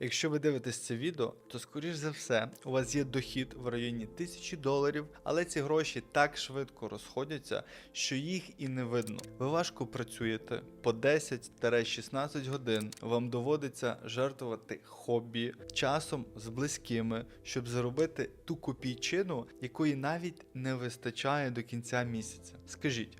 Якщо ви дивитесь це відео, то скоріш за все у вас є дохід в районі 1000 доларів, але ці гроші так швидко розходяться, що їх і не видно. Ви важко працюєте по 10-16 годин. Вам доводиться жертвувати хобі часом з близькими, щоб заробити ту копійчину, якої навіть не вистачає до кінця місяця. Скажіть,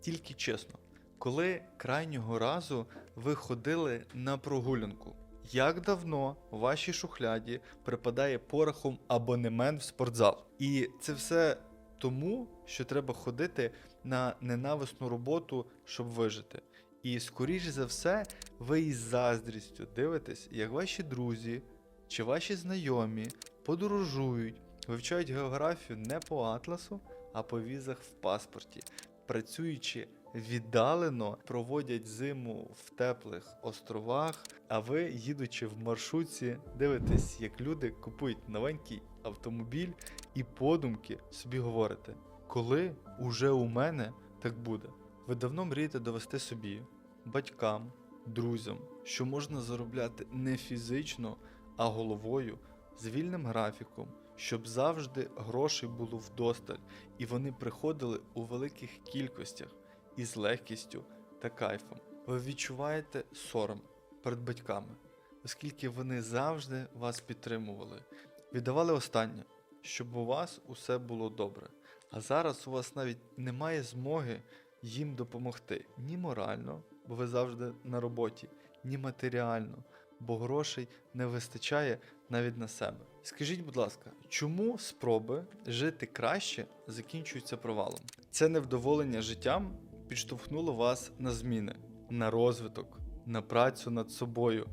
тільки чесно, коли крайнього разу ви ходили на прогулянку? Як давно в вашій шухляді припадає порохом абонемент в спортзал? І це все тому, що треба ходити на ненависну роботу, щоб вижити. І скоріш за все, ви із заздрістю дивитесь, як ваші друзі чи ваші знайомі подорожують, вивчають географію не по атласу, а по візах в паспорті, працюючи віддалено, проводять зиму в теплих островах, а ви, їдучи в маршрутці, дивитесь, як люди купують новенький автомобіль і подумки собі говорите, коли уже у мене так буде. Ви давно мрієте довести собі, батькам, друзям, що можна заробляти не фізично, а головою, з вільним графіком, щоб завжди грошей було вдосталь, і вони приходили у великих кількостях із легкістю та кайфом. Ви відчуваєте сором перед батьками, оскільки вони завжди вас підтримували, віддавали останнє, щоб у вас усе було добре. А зараз у вас навіть немає змоги їм допомогти ні морально, бо ви завжди на роботі, ні матеріально, бо грошей не вистачає навіть на себе. Скажіть, будь ласка, чому спроби жити краще закінчуються провалом? Це невдоволення життям підштовхнуло вас на зміни, на розвиток, на працю над собою.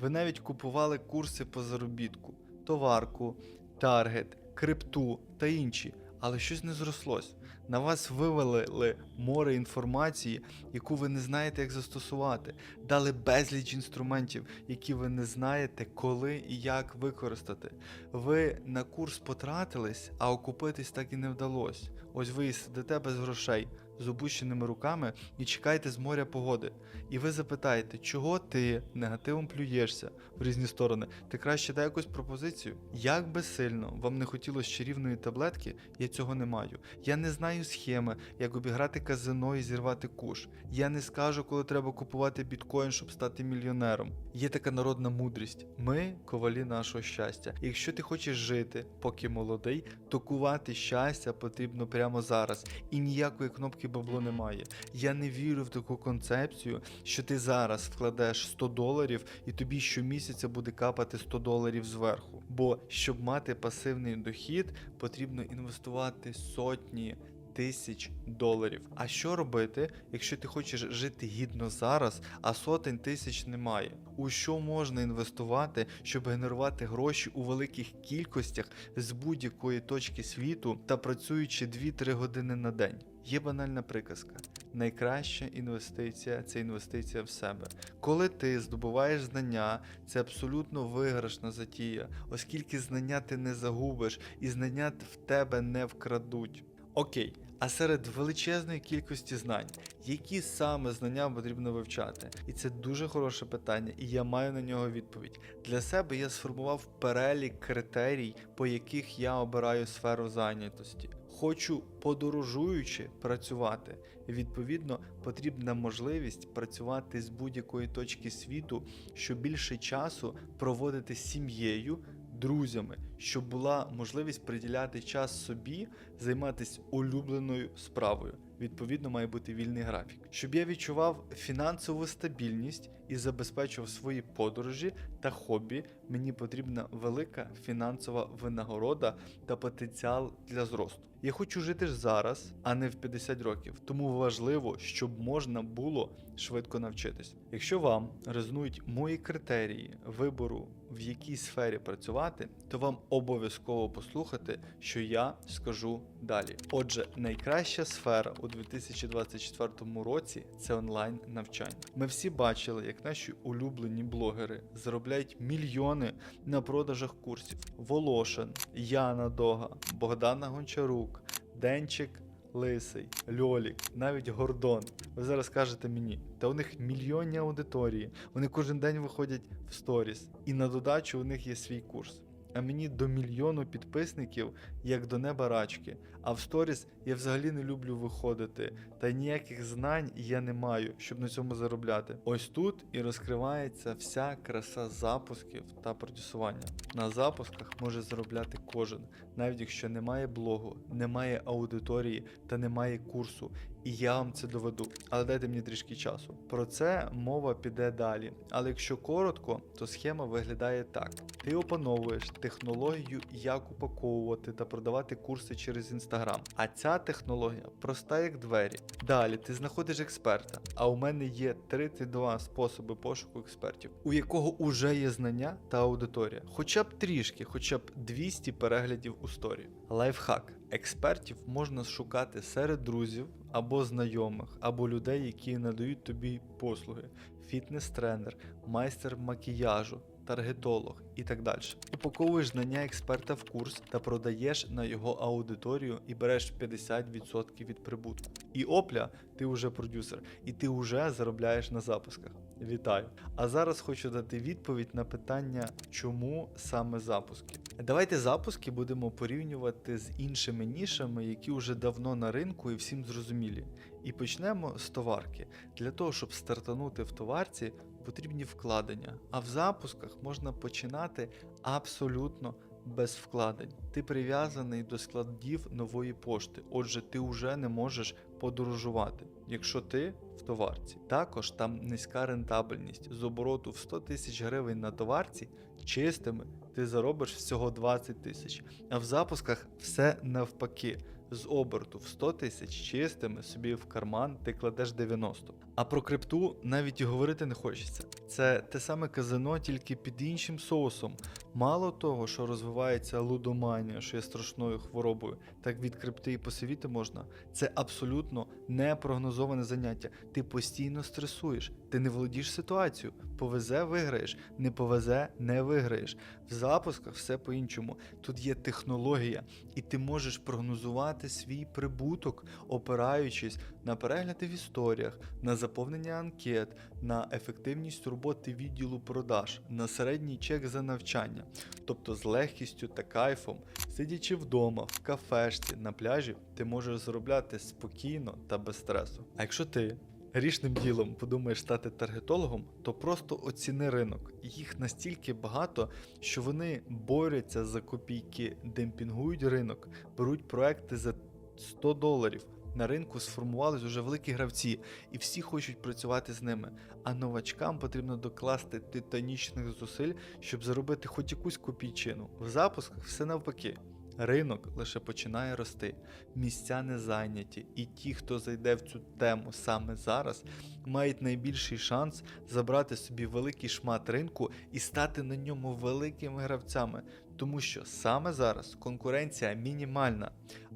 Ви навіть купували курси по заробітку, товарку, таргет, крипту та інші, але щось не зрослось. На вас вивалили море інформації, яку ви не знаєте, як застосувати, дали безліч інструментів, які ви не знаєте, коли і як використати. Ви на курс потратились, а окупитись так і не вдалося. Ось ви і сидите без грошей, з опущеними руками і чекаєте з моря погоди. І ви запитаєте, чого ти негативом плюєшся в різні сторони? Ти краще дай якусь пропозицію. Як би сильно вам не хотілося чарівної таблетки, я цього не маю. Я не знаю схеми, як обіграти казино і зірвати куш. Я не скажу, коли треба купувати біткоін, щоб стати мільйонером. Є така народна мудрість. Ми ковалі нашого щастя. Якщо ти хочеш жити, поки молодий, то кувати щастя потрібно прямо зараз. І ніякої кнопки бабло немає. Я не вірю в таку концепцію, що ти зараз вкладеш 100 доларів і тобі щомісяця буде капати 100 доларів зверху. Бо щоб мати пасивний дохід, потрібно інвестувати сотні. Тисяч доларів. А що робити, якщо ти хочеш жити гідно зараз, а сотень тисяч немає? У що можна інвестувати, щоб генерувати гроші у великих кількостях з будь-якої точки світу та працюючи 2-3 години на день? Є банальна приказка. Найкраща інвестиція це інвестиція в себе. Коли ти здобуваєш знання, це абсолютно виграшна затія, оскільки знання ти не загубиш і знання в тебе не вкрадуть. Окей, а серед величезної кількості знань, які саме знання потрібно вивчати? І це дуже хороше питання, і я маю на нього відповідь. Для себе я сформував перелік критерій, по яких я обираю сферу зайнятості. Хочу подорожуючи працювати. Відповідно, потрібна можливість працювати з будь-якої точки світу, щоб більше часу проводити з сім'єю, друзями, щоб була можливість приділяти час собі, займатися улюбленою справою. Відповідно, має бути вільний графік. Щоб я відчував фінансову стабільність і забезпечував свої подорожі та хобі, мені потрібна велика фінансова винагорода та потенціал для зросту. Я хочу жити ж зараз, а не в 50 років. Тому важливо, щоб можна було швидко навчитись. Якщо вам резонують мої критерії вибору, в якій сфері працювати, то вам обов'язково послухати, що я скажу далі. Отже, найкраща сфера у 2024 році це онлайн навчання. Ми всі бачили, як наші улюблені блогери заробляють мільйони на продажах курсів. Волошин, Яна Дога, Богдана Гончарук, Денчик. Лисий, Льолік, навіть Гордон. Ви зараз кажете мені, та у них мільйонні аудиторії, вони кожен день виходять в сторіс, і на додачу у них є свій курс. А мені до мільйону підписників, як до неба рачки. А в сторіс я взагалі не люблю виходити, та ніяких знань я не маю, щоб на цьому заробляти. Ось тут і розкривається вся краса запусків та продюсування. На запусках може заробляти кожен, навіть якщо немає блогу, немає аудиторії та немає курсу. І я вам це доведу. Але дайте мені трішки часу. Про це мова піде далі. Але якщо коротко, то схема виглядає так: ти опановуєш технологію, як упаковувати та продавати курси через інстаграм. А ця технологія проста як двері. Далі ти знаходиш експерта. А у мене є 32 способи пошуку експертів, у якого уже є знання та аудиторія. Хоча б трішки, хоча б 200 переглядів у сторі. Лайфхак. Експертів можна шукати серед друзів або знайомих, або людей, які надають тобі послуги: фітнес-тренер, майстер макіяжу, таргетолог і так далі. Упаковуєш знання експерта в курс та продаєш на його аудиторію і береш 50% від прибутку. І опля, ти вже продюсер, і ти вже заробляєш на запусках. Вітаю! А зараз хочу дати відповідь на питання, чому саме запуски. Давайте запуски будемо порівнювати з іншими нішами, які вже давно на ринку і всім зрозумілі. І почнемо з товарки. Для того, щоб стартанути в товарці, потрібні вкладення. А в запусках можна починати абсолютно без вкладень. Ти прив'язаний до складів нової пошти, отже, ти вже не можеш подорожувати, якщо ти в товарці. Також там низька рентабельність з обороту в 100 тисяч гривень на товарці чистими ти заробиш всього 20 тисяч. А в запусках все навпаки. З оберту в 100 тисяч чистими собі в карман ти кладеш 90. А про крипту навіть і говорити не хочеться. Це те саме казино, тільки під іншим соусом. Мало того, що розвивається лудоманія, що є страшною хворобою, так від крипти і посивіти можна. Це абсолютно непрогнозоване заняття. Ти постійно стресуєш, ти не володієш ситуацією. Повезе, виграєш, не повезе, не виграєш. В запусках все по-іншому. Тут є технологія, і ти можеш прогнозувати свій прибуток, опираючись на перегляди в історіях, на заповнення анкет, на ефективність роботи відділу продаж, на середній чек за навчання. Тобто з легкістю та кайфом, сидячи вдома, в кафешці, на пляжі, ти можеш заробляти спокійно та без стресу. А якщо ти грішним ділом подумаєш стати таргетологом, то просто оціни ринок. Їх настільки багато, що вони борються за копійки, демпінгують ринок, беруть проекти за 100 доларів. На ринку сформувались уже великі гравці, і всі хочуть працювати з ними. А новачкам потрібно докласти титанічних зусиль, щоб заробити хоч якусь копійчину. В запусках все навпаки. Ринок лише починає рости, місця не зайняті, і ті, хто зайде в цю тему саме зараз, мають найбільший шанс забрати собі великий шмат ринку і стати на ньому великими гравцями, тому що саме зараз конкуренція мінімальна,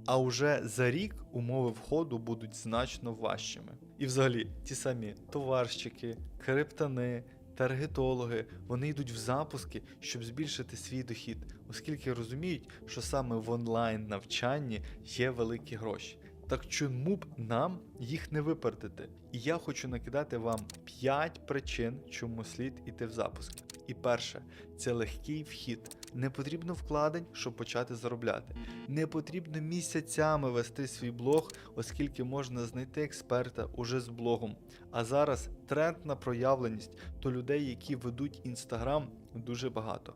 а уже за рік умови входу будуть значно важчими. І взагалі, ті самі товарщики, криптани. Таргетологи, вони йдуть в запуски, щоб збільшити свій дохід, оскільки розуміють, що саме в онлайн навчанні є великі гроші. Так чому б нам їх не випередити? І я хочу накидати вам 5 причин, чому слід іти в запуски. І перше, це легкий вхід. Не потрібно вкладень, щоб почати заробляти. Не потрібно місяцями вести свій блог, оскільки можна знайти експерта уже з блогом. А зараз тренд на проявленість, то людей, які ведуть інстаграм, дуже багато.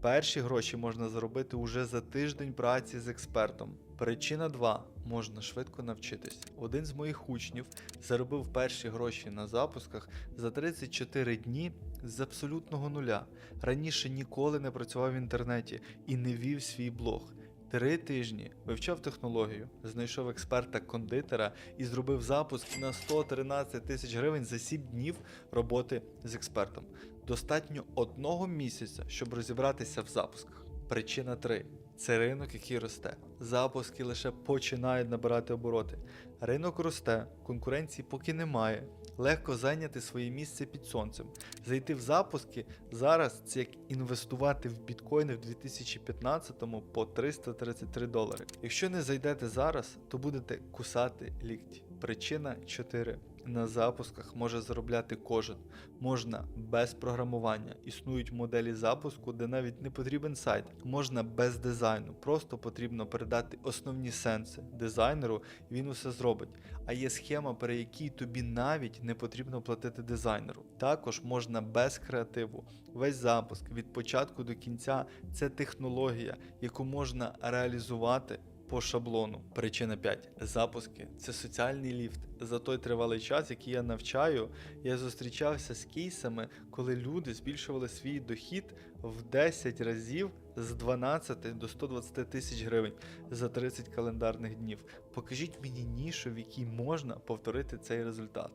Перші гроші можна заробити уже за тиждень праці з експертом. Причина 2. Можна швидко навчитись. Один з моїх учнів заробив перші гроші на запусках за 34 дні з абсолютного нуля. Раніше ніколи не працював в інтернеті і не вів свій блог. Три тижні вивчав технологію, знайшов експерта-кондитера і зробив запуск на 113 тисяч гривень за 7 днів роботи з експертом. Достатньо одного місяця, щоб розібратися в запусках. Причина 3. Це ринок, який росте. Запуски лише починають набирати обороти. Ринок росте, конкуренції поки немає, легко зайняти своє місце під сонцем. Зайти в запуски зараз це як інвестувати в біткоїни в 2015-му по 333 долари. Якщо не зайдете зараз, то будете кусати лікті. Причина 4. На запусках може заробляти кожен. Можна без програмування. Існують моделі запуску, де навіть не потрібен сайт. Можна без дизайну. Просто потрібно передати основні сенси дизайнеру, він усе зробить. А є схема, при якій тобі навіть не потрібно платити дизайнеру. Також можна без креативу. Весь запуск від початку до кінця це технологія, яку можна реалізувати по шаблону. Причина 5. Запуски це соціальний ліфт. За той тривалий час, який я навчаю, я зустрічався з кейсами, коли люди збільшували свій дохід в 10 разів з 12 до 120 тисяч гривень за 30 календарних днів. Покажіть мені нішу, в якій можна повторити цей результат.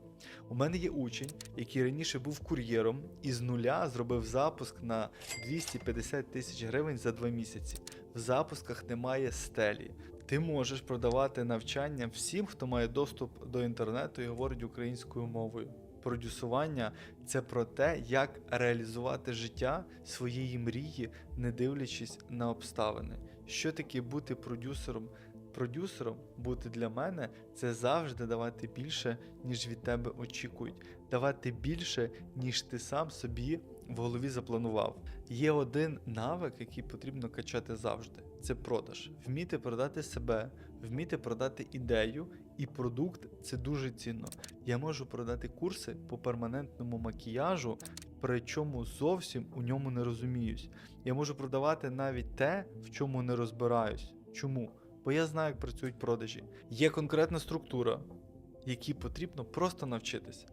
У мене є учень, який раніше був кур'єром і з нуля зробив запуск на 250 тисяч гривень за 2 місяці. В запусках немає стелі. Ти можеш продавати навчання всім, хто має доступ до інтернету і говорить українською мовою. Продюсування це про те, як реалізувати життя своєї мрії, не дивлячись на обставини. Що таке бути продюсером? Продюсером бути для мене це завжди давати більше, ніж від тебе очікують, давати більше, ніж ти сам собі в голові запланував. Є один навик, який потрібно качати завжди: це продаж. Вміти продати себе, вміти продати ідею, і продукт це дуже цінно. Я можу продати курси по перманентному макіяжу, причому зовсім у ньому не розуміюсь. Я можу продавати навіть те, в чому не розбираюсь. Чому? Бо я знаю, як працюють продажі. Є конкретна структура, якій потрібно просто навчитися.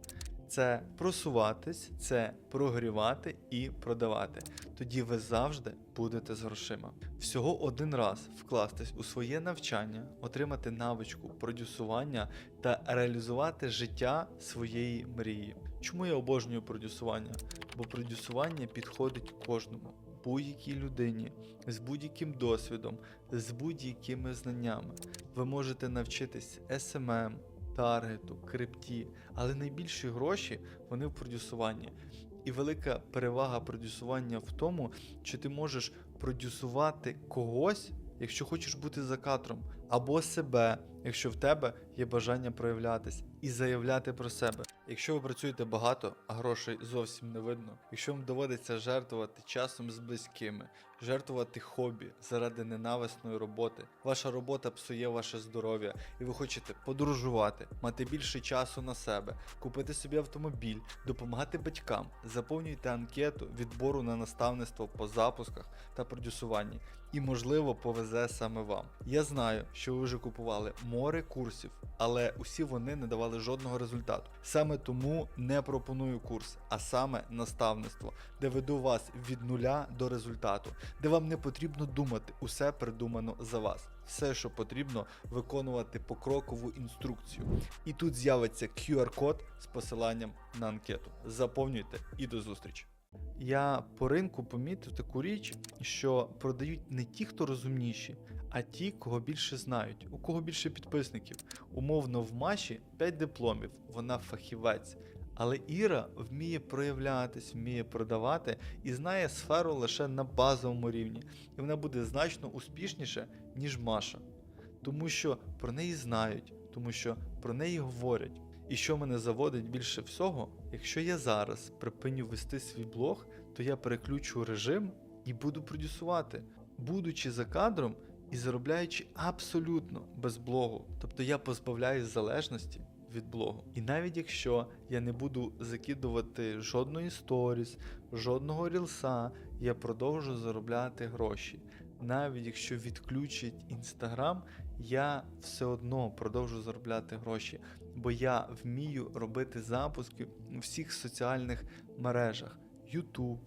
Це просуватись, це прогрівати і продавати. Тоді ви завжди будете з грошима. Всього один раз вкластись у своє навчання, отримати навичку продюсування та реалізувати життя своєї мрії. Чому я обожнюю продюсування? Бо продюсування підходить кожному, будь-якій людині, з будь-яким досвідом, з будь-якими знаннями. Ви можете навчитись SMM, таргету, крипті, але найбільші гроші вони в продюсуванні. І велика перевага продюсування в тому, що ти можеш продюсувати когось, якщо хочеш бути за кадром, або себе, якщо в тебе є бажання проявлятись і заявляти про себе. Якщо ви працюєте багато, а грошей зовсім не видно, якщо вам доводиться жертвувати часом з близькими, жертвувати хобі заради ненависної роботи, ваша робота псує ваше здоров'я, і ви хочете подорожувати, мати більше часу на себе, купити собі автомобіль, допомагати батькам, заповнюйте анкету відбору на наставництво по запусках та продюсуванні. І, можливо, повезе саме вам. Я знаю, що ви вже купували море курсів, але усі вони не давали жодного результату. Саме тому не пропоную курс, а саме наставництво, де веду вас від нуля до результату, де вам не потрібно думати, усе придумано за вас. Все, що потрібно, виконувати покрокову інструкцію. І тут з'явиться QR-код з посиланням на анкету. Заповнюйте і до зустрічі. Я по ринку помітив таку річ, що продають не ті, хто розумніші, а ті, кого більше знають, у кого більше підписників. Умовно, в Маші 5 дипломів, вона фахівець. Але Іра вміє проявлятись, вміє продавати і знає сферу лише на базовому рівні. І вона буде значно успішніше, ніж Маша. Тому що про неї знають, тому що про неї говорять. І що мене заводить більше всього, якщо я зараз припиню вести свій блог, то я переключу режим і буду продюсувати, будучи за кадром і заробляючи абсолютно без блогу. Тобто я позбавляюсь залежності від блогу. І навіть якщо я не буду закидувати жодної сторіс, жодного рілса, я продовжу заробляти гроші. Навіть якщо відключать інстаграм, я все одно продовжу заробляти гроші, бо я вмію робити запуски у всіх соціальних мережах: YouTube,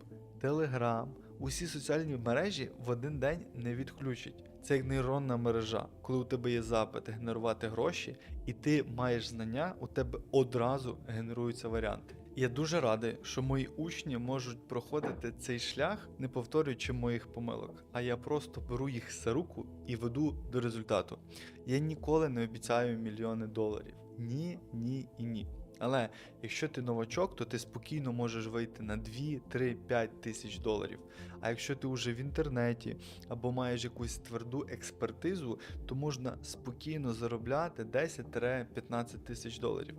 Telegram. Усі соціальні мережі в один день не відключать. Це як нейронна мережа, коли у тебе є запит генерувати гроші, і ти маєш знання, у тебе одразу генеруються варіанти. Я дуже радий, що мої учні можуть проходити цей шлях, не повторюючи моїх помилок, а я просто беру їх за руку і веду до результату. Я ніколи не обіцяю мільйони доларів. Ні, ні і ні. Але якщо ти новачок, то ти спокійно можеш вийти на 2, 3, 5 тисяч доларів. А якщо ти вже в інтернеті або маєш якусь тверду експертизу, то можна спокійно заробляти 10-15 тисяч доларів.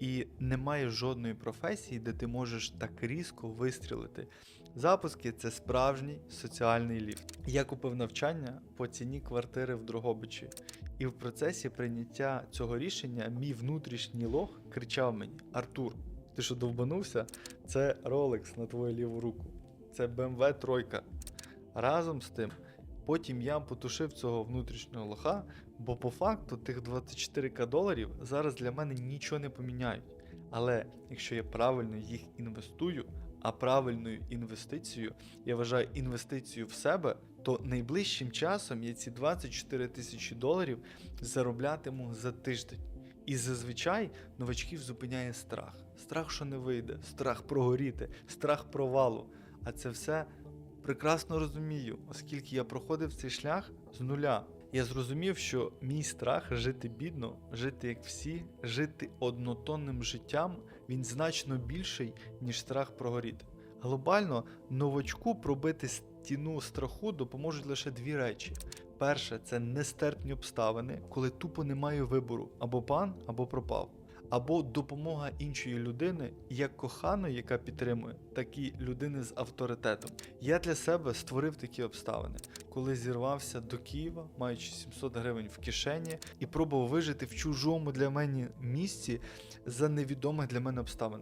І немає жодної професії, де ти можеш так різко вистрілити. Запуски це справжній соціальний ліфт. Я купив навчання по ціні квартири в Дрогобичі, і в процесі прийняття цього рішення мій внутрішній лох кричав мені: Артур, ти що довбанувся? Це Rolex на твою ліву руку, це BMW тройка. Разом з тим, потім я потушив цього внутрішнього лоха, бо по факту тих 24к доларів зараз для мене нічого не поміняють. Але якщо я правильно їх інвестую, а правильною інвестицією я вважаю інвестицію в себе, то найближчим часом я ці 24 тисячі доларів зароблятиму за тиждень. І зазвичай новачків зупиняє страх. Страх, що не вийде, страх прогоріти, страх провалу. А це все прекрасно розумію, оскільки я проходив цей шлях з нуля. Я зрозумів, що мій страх жити бідно, жити як всі, жити однотонним життям, він значно більший, ніж страх прогоріти. Глобально новачку пробити стіну страху допоможуть лише дві речі. Перше це нестерпні обставини, коли тупо немає вибору або пан, або пропав. Або допомога іншої людини, як коханої, яка підтримує, так і людини з авторитетом. Я для себе створив такі обставини, коли зірвався до Києва, маючи 700 гривень в кишені, і пробував вижити в чужому для мене місці за невідомих для мене обставин.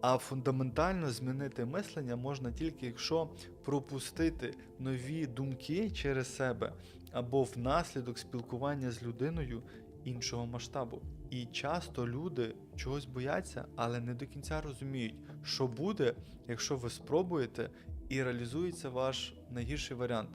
А фундаментально змінити мислення можна тільки якщо пропустити нові думки через себе або внаслідок спілкування з людиною іншого масштабу. І часто люди чогось бояться, але не до кінця розуміють, що буде, якщо ви спробуєте і реалізується ваш найгірший варіант.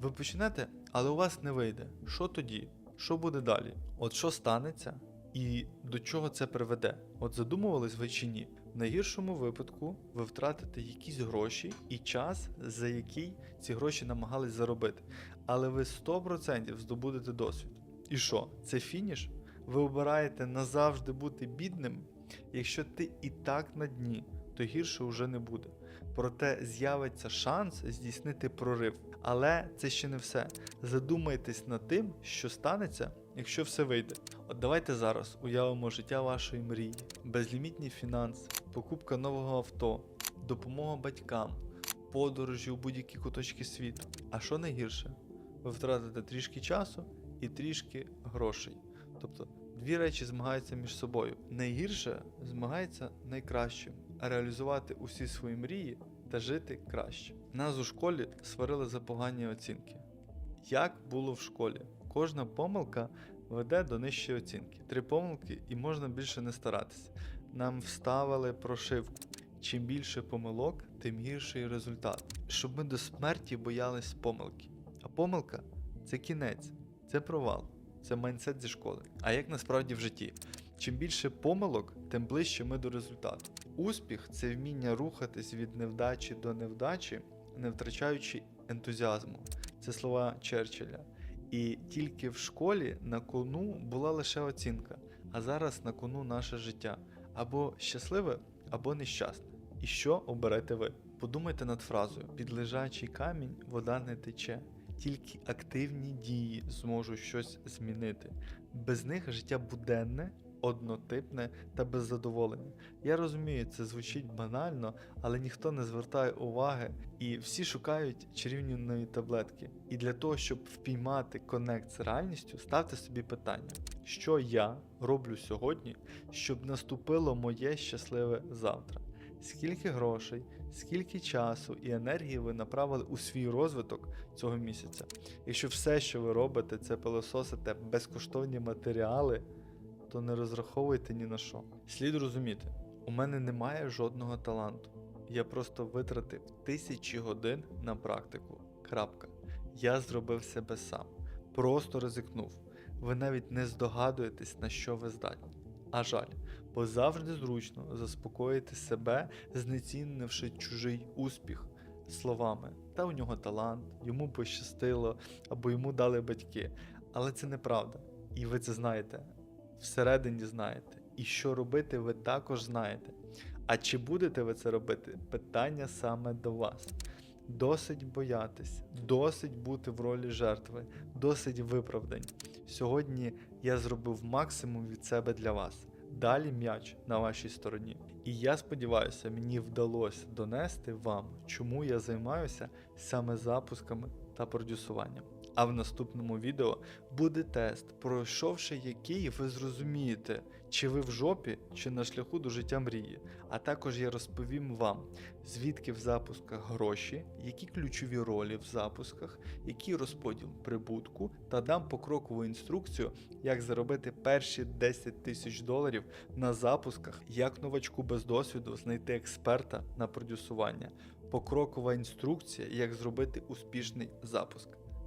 Ви почнете, але у вас не вийде. Що тоді? Що буде далі? От що станеться і до чого це приведе? От задумувались ви чи ні? Найгіршому випадку ви втратите якісь гроші і час, за який ці гроші намагались заробити. Але ви 100% здобудете досвід. І що? Це фініш? Ви обираєте назавжди бути бідним? Якщо ти і так на дні, то гірше вже не буде. Проте з'явиться шанс здійснити прорив. Але це ще не все. Задумайтесь над тим, що станеться, якщо все вийде. От давайте зараз уявимо життя вашої мрії, безлімітні фінанси, покупка нового авто, допомога батькам, подорожі у будь-які куточки світу. А що найгірше? Ви втратите трішки часу і трішки грошей. Тобто дві речі змагаються між собою. Найгірше змагається найкращим, реалізувати усі свої мрії та жити краще. Нас у школі сварили за погані оцінки. Як було в школі? Кожна помилка веде до нижчої оцінки. Три помилки і можна більше не старатися. Нам вставили прошивку. Чим більше помилок, тим гірший результат. Щоб ми до смерті боялись помилки. А помилка це кінець, це провал, це майндсет зі школи. А як насправді в житті? Чим більше помилок, тим ближче ми до результату. Успіх це вміння рухатись від невдачі до невдачі, не втрачаючи ентузіазму. Це слова Черчилля. І тільки в школі на кону була лише оцінка, а зараз на кону наше життя або щасливе, або нещасне. І що оберете ви? Подумайте над фразою: під лежачий камінь вода не тече. Тільки активні дії зможуть щось змінити. Без них життя буденне, однотипне та без задоволення. Я розумію, це звучить банально, але ніхто не звертає уваги, і всі шукають чарівної таблетки. І для того, щоб впіймати конект з реальністю, ставте собі питання, що я роблю сьогодні, щоб наступило моє щасливе завтра. Скільки грошей, скільки часу і енергії ви направили у свій розвиток цього місяця? Якщо все, що ви робите, це пилососите безкоштовні матеріали, то не розраховуйте ні на що. Слід розуміти, у мене немає жодного таланту. Я просто витратив тисячі годин на практику. Крапка. Я зробив себе сам. Просто ризикнув. Ви навіть не здогадуєтесь, на що ви здатні. А жаль, бо завжди зручно заспокоїти себе, знецінивши чужий успіх словами. Та у нього талант, йому пощастило, або йому дали батьки. Але це неправда. І ви це знаєте. Всередині знаєте. і що робити, ви також знаєте. А чи будете ви це робити? Питання саме до вас. Досить боятись, досить бути в ролі жертви, досить виправдань. Сьогодні я зробив максимум від себе для вас. Далі м'яч на вашій стороні. І я сподіваюся, мені вдалося донести вам, чому я займаюся саме запусками та продюсуванням. А в наступному відео буде тест, пройшовши який ви зрозумієте, чи ви в жопі, чи на шляху до життя мрії. А також я розповім вам, звідки в запусках гроші, які ключові ролі в запусках, який розподіл прибутку, та дам покрокову інструкцію, як заробити перші 10 тисяч доларів на запусках, як новачку без досвіду знайти експерта на продюсування, покрокова інструкція, як зробити успішний запуск.